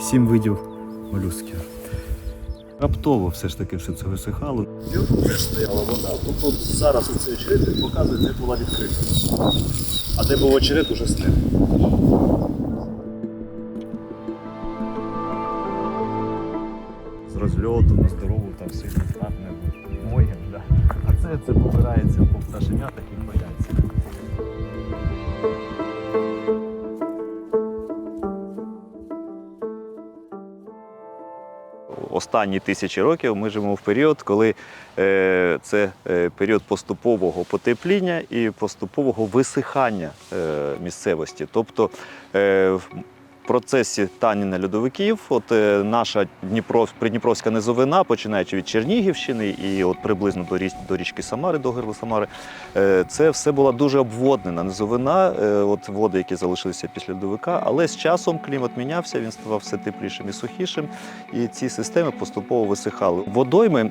сім видів молюсків. Раптово все ж таки все це висихало. Тут стояла вода. Тобто зараз оцей очерет він показує, де була відкрита. А де був очерет, уже снег. З розльоту на здорову там сильно стане моєм. Да. А це, це побирається по пташенятах Останні тисячі років ми живемо в період, коли е, це е, період поступового потепління і поступового висихання е, місцевості. Тобто процесі танення льодовиків, от е, наша Дніпро, Придніпровська низовина, починаючи від Чернігівщини і от приблизно до, річ, до річки Самари, до гирла Самари, е, це все була дуже обводнена низовина, е, от води, які залишилися після льодовика, але з часом клімат мінявся, він ставав все теплішим і сухішим, і ці системи поступово висихали. Водойми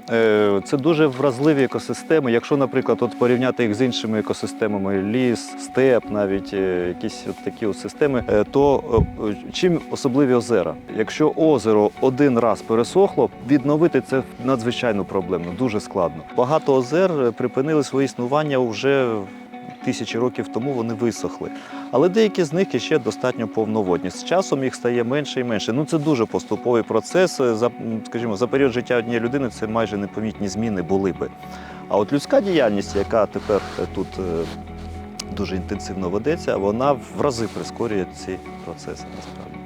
це дуже вразливі екосистеми. Якщо, наприклад, от порівняти їх з іншими екосистемами, ліс, степ, навіть якісь от такі от системи, то чим особливі озера? Якщо озеро один раз пересохло, відновити це надзвичайно проблемно, дуже складно. Багато озер припинили своє існування вже тисячі років тому. Вони висохли. Але деякі з них ще достатньо повноводні. З часом їх стає менше і менше. Ну це дуже поступовий процес. За скажімо, за період життя однієї людини це майже непомітні зміни були би. А от людська діяльність, яка тепер тут е, дуже інтенсивно ведеться, вона в рази прискорює ці процеси насправді.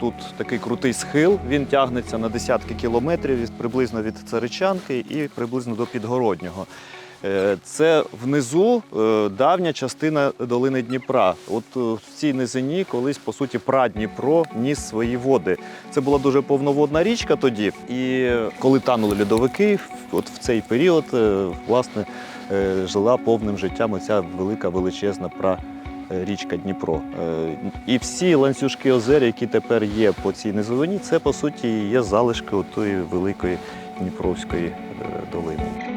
Тут такий крутий схил, він тягнеться на десятки кілометрів приблизно від Царичанки і приблизно до Підгороднього. Е, Це внизу е, давня частина долини Дніпра. От е, в цій низині колись, по суті, Прадніпро ніс свої води. Це була дуже повноводна річка тоді. І коли танули льодовики, от в цей період, власне, жила повним життям оця велика величезна пра. е, Річка Дніпро. Е, І всі ланцюжки озер, які тепер є по цій низовині, це по суті є залишки тої великої Дніпровської е, долини.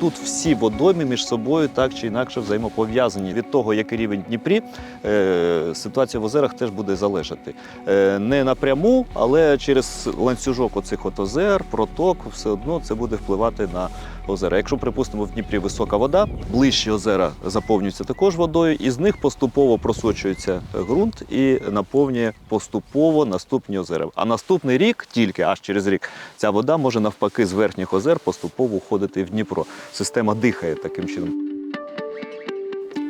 Тут всі водойми між собою так чи інакше взаємопов'язані. Від того, який рівень в Дніпрі, е, ситуація в озерах теж буде залежати. Е, Не напряму, але через ланцюжок оцих от озер, проток, все одно це буде впливати на озера. Якщо, припустимо, в Дніпрі висока вода, ближчі озера заповнюються також водою, і з них поступово просочується ґрунт і наповнює поступово наступні озера. А наступний рік, тільки аж через рік, ця вода може навпаки з верхніх озер поступово уходити в Дніпро. Система дихає таким чином.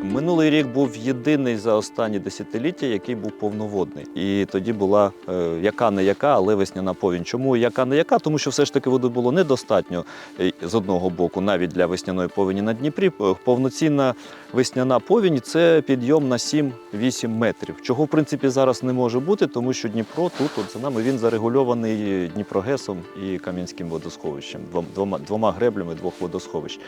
Минулий рік був єдиний за останні десятиліття, який був повноводний. І тоді була е, яка не яка, але весняна повінь. Чому яка не яка? Тому що все ж таки води було недостатньо е, з одного боку, навіть для весняної повені на Дніпрі. Е, Повноцінна весняна повінь це підйом на 7-8 метрів. Чого в принципі зараз не може бути, тому що Дніпро тут, от за нами, він зарегульований Дніпрогесом і Кам'янським водосховищем, двома, двома греблями двох водосховищ.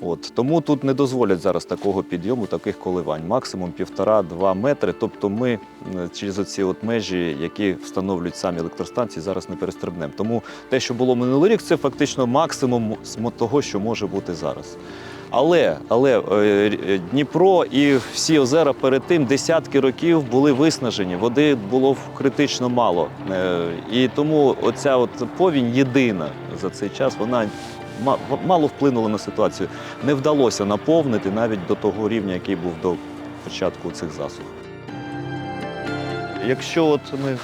От тому тут не дозволять зараз такого підйому, таких коливань. Максимум півтора-два метри. Тобто ми е, через оці от межі, які встановлюють самі електростанції, зараз не перестрибнемо. Тому те, що було минулий рік, це фактично максимум того, що може бути зараз. Але, але е, Дніпро і всі озера перед тим десятки років були виснажені, води було критично мало. Е, І тому оця от повінь єдина за цей час, вона мало вплинула на ситуацію. Не вдалося наповнити навіть до того рівня, який був до початку цих засух. Якщо от ми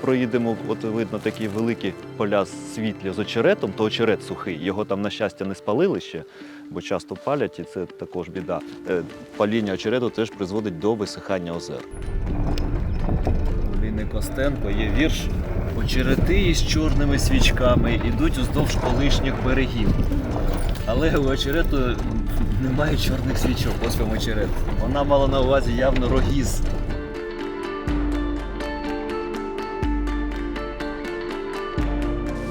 проїдемо, от видно такі великі поля світлі з очеретом, то очерет сухий. Його там, на щастя, не спалили ще, бо часто палять, і це також біда. Е, Паління очерету теж призводить до висихання озер. Ліни Костенко є вірш Очерети із чорними свічками ідуть уздовж колишніх берегів. Але у очерету немає чорних свічок, ось вам очерет. Вона мала на увазі явно рогіз.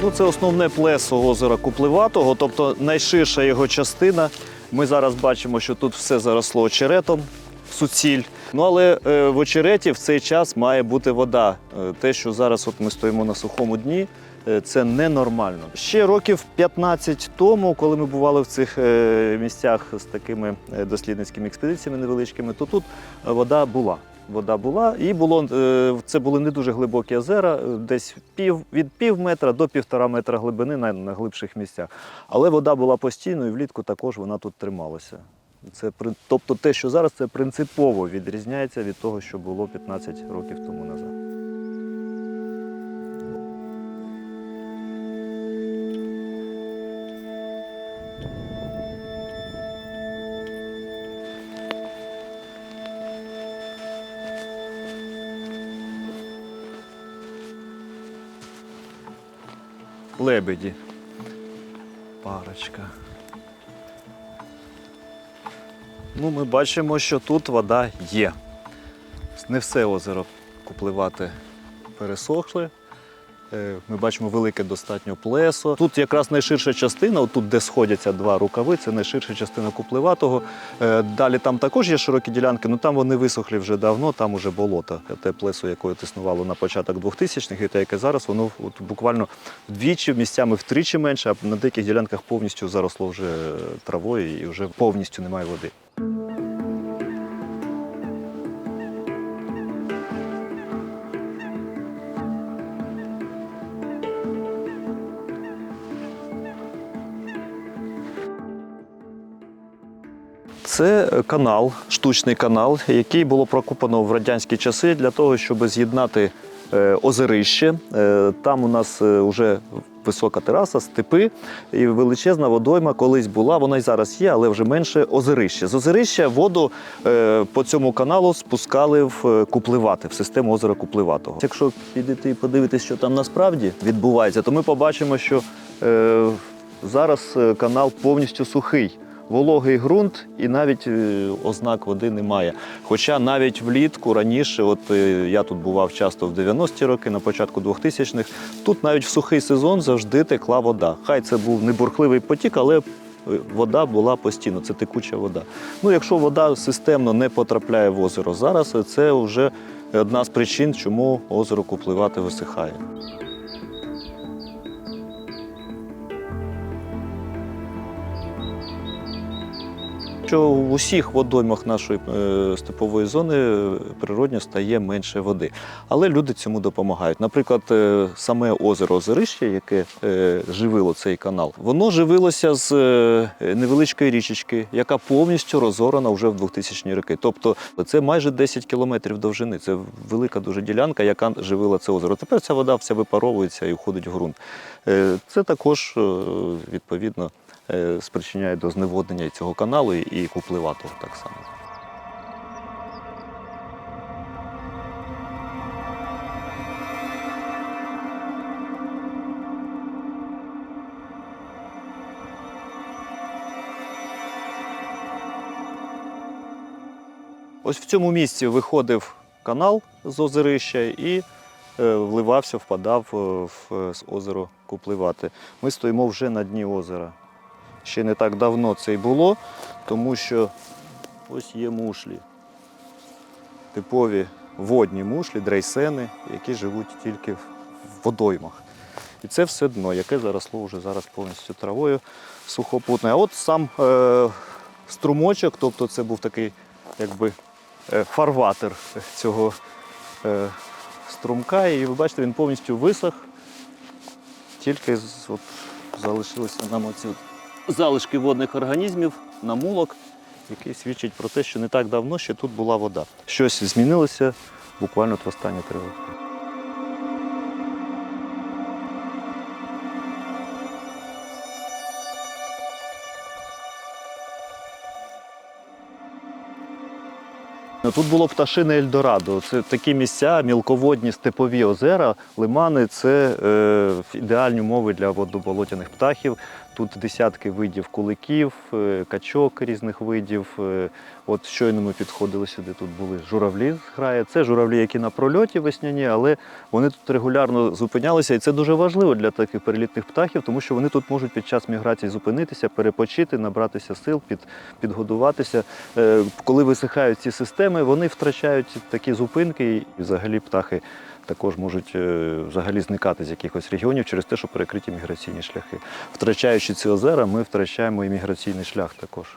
Ну, це основне плесо озера Купливатого, тобто найширша його частина. Ми зараз бачимо, що тут все заросло очеретом, суціль. Ну але е, в очереті в цей час має бути вода. Е, те, що зараз от ми стоїмо на сухому дні, е, це ненормально. Ще років 15 тому, коли ми бували в цих місцях з такими дослідницькими експедиціями невеличкими, то тут вода була. вода була. І було, це були не дуже глибокі озера, десь пів, від пів метра до півтора метра глибини на, на глибших місцях. Але вода була постійною, і влітку також вона тут трималася. Це, тобто те, що зараз, це принципово відрізняється від того, що було 15 років тому назад. Лебеді. Парочка. Ну, ми бачимо, що тут вода є. Не все озеро купливати пересохли. Е, Ми бачимо велике достатньо плесо. Тут якраз найширша частина, отут, де сходяться два рукави, це найширша частина купливатого. Е, Далі там також є широкі ділянки, але там вони висохлі вже давно, там уже болото. Те плесо, яке існувало на початок 2000-х, і те, яке зараз, воно от буквально вдвічі, місцями втричі менше, а на деяких ділянках повністю заросло вже травою і вже повністю немає води. Це е, канал, штучний канал, який було прокопано в радянські часи для того, щоб з'єднати е, озерище. Е, Там у нас вже висока тераса, степи і величезна водойма колись була. Вона й зараз є, але вже менше озерище. З озерища воду е, по цьому каналу спускали в е, Купливати, в систему озера Купливатого. Якщо підійти і подивитися, що там насправді відбувається, то ми побачимо, що е, зараз е, канал повністю сухий вологий ґрунт і навіть е, ознак води немає. Хоча навіть влітку раніше, от е, я тут бував часто в 90-ті роки, на початку 2000-х, тут навіть в сухий сезон завжди текла вода. Хай це був не бурхливий потік, але е, вода була постійно, це текуча вода. Ну, якщо вода системно не потрапляє в озеро зараз, це вже одна з причин, чому озеро Купливати висихає. Що в усіх водоймах нашої е, степової зони е, природньо стає менше води. Але люди цьому допомагають. Наприклад, е, саме озеро Озерище, яке живило цей канал, воно живилося з невеличкої річечки, яка повністю розорана вже в 2000-ні роки. Тобто це майже 10 кілометрів довжини. Це велика дуже ділянка, яка живила це озеро. Тепер ця вода вся випаровується і входить в ґрунт. Це також відповідно спричиняє до зневоднення цього каналу і- купливатого так само. Ось в цьому місці виходив канал з озерища і е, вливався, впадав е, в е, озеро Купливати. Ми стоїмо вже на дні озера. Ще не так давно це й було, тому що ось є мушлі. Типові водні мушлі, дрейсени, які живуть тільки в водоймах. І це все дно, яке заросло вже зараз повністю травою сухопутне. А от сам е, струмочок, тобто це був такий якби е, фарватер цього е, струмка. І ви бачите, він повністю висох. Тільки от, залишилися нам оці залишки водних організмів, намулок, який свідчить про те, що не так давно ще тут була вода. Щось змінилося буквально в останні три роки. Ну, Тут було пташине Ельдорадо. Це такі місця, мілководні степові озера, лимани це е, ідеальні умови для водоболотяних птахів. Тут десятки видів куликів, е, качок різних видів. Е, От щойно ми підходили сюди, тут були журавлі грає. Це журавлі, які на прольоті весняні, але вони тут регулярно зупинялися. І це дуже важливо для таких перелітних птахів, тому що вони тут можуть під час міграції зупинитися, перепочити, набратися сил, під, підгодуватися. Е, Коли висихають ці системи, вони втрачають такі зупинки, і взагалі птахи також можуть е, взагалі зникати з якихось регіонів через те, що перекриті міграційні шляхи. Втрачаючи ці озера, ми втрачаємо і міграційний шлях також.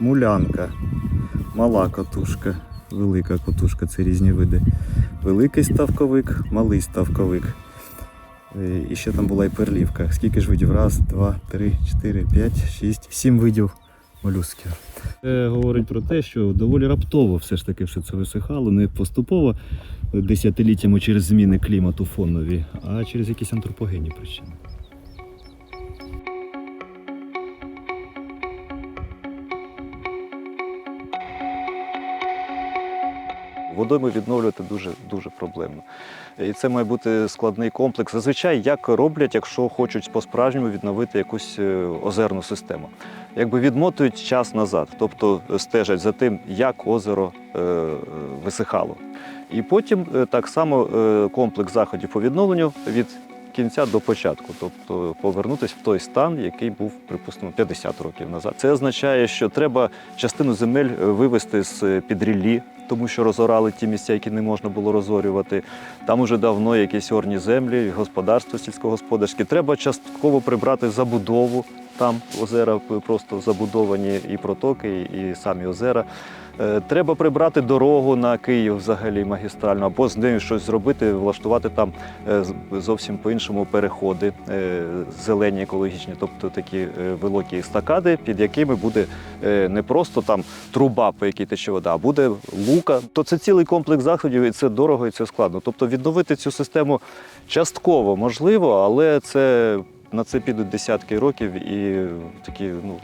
Мулянка. мала катушка, велика катушка це різні види. Великий ставковик, малий ставковик. Е, І ще там була і перлівка. Скільки ж видів? Раз, два, три, чотири, п'ять, шість, сім видів молюсків. Це говорить про те, що доволі раптово все ж таки все це висихало, не поступово десятиліттями через зміни клімату фонові, а через якісь антропогенні причини. Водойми відновлювати дуже дуже проблемно. І це має бути складний комплекс. Зазвичай як роблять, якщо хочуть по-справжньому відновити якусь е, озерну систему. Якби відмотують час назад, тобто стежать за тим, як озеро е, висихало. І потім е, так само е, комплекс заходів по відновленню від кінця до початку, тобто повернутися в той стан, який був, припустимо, 50 років назад. Це означає, що треба частину земель вивести з підріллі, тому що розорали ті місця, які не можна було розорювати. Там уже давно якісь орні землі, господарство сільськогосподарське. Треба частково прибрати забудову. Там озера просто забудовані і протоки, і самі озера. Е, Треба прибрати дорогу на Київ взагалі магістральну, або з нею щось зробити, влаштувати там е, зовсім по-іншому переходи е, зелені, екологічні, тобто такі великі стакади, під якими буде не просто там труба, по якій тече вода, а буде лука. То це цілий комплекс заходів, і це дорого, і це складно. Тобто відновити цю систему частково можливо, але це на це підуть десятки років і такі, ну.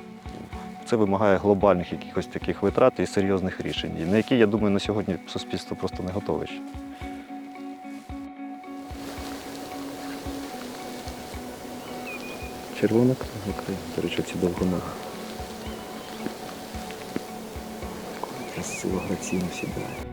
Це вимагає глобальних якихось таких витрат і серйозних рішень, на які, я думаю, на сьогодні суспільство просто не готове ще. Червона книга До речі, ці довгоноги. 是我和金星的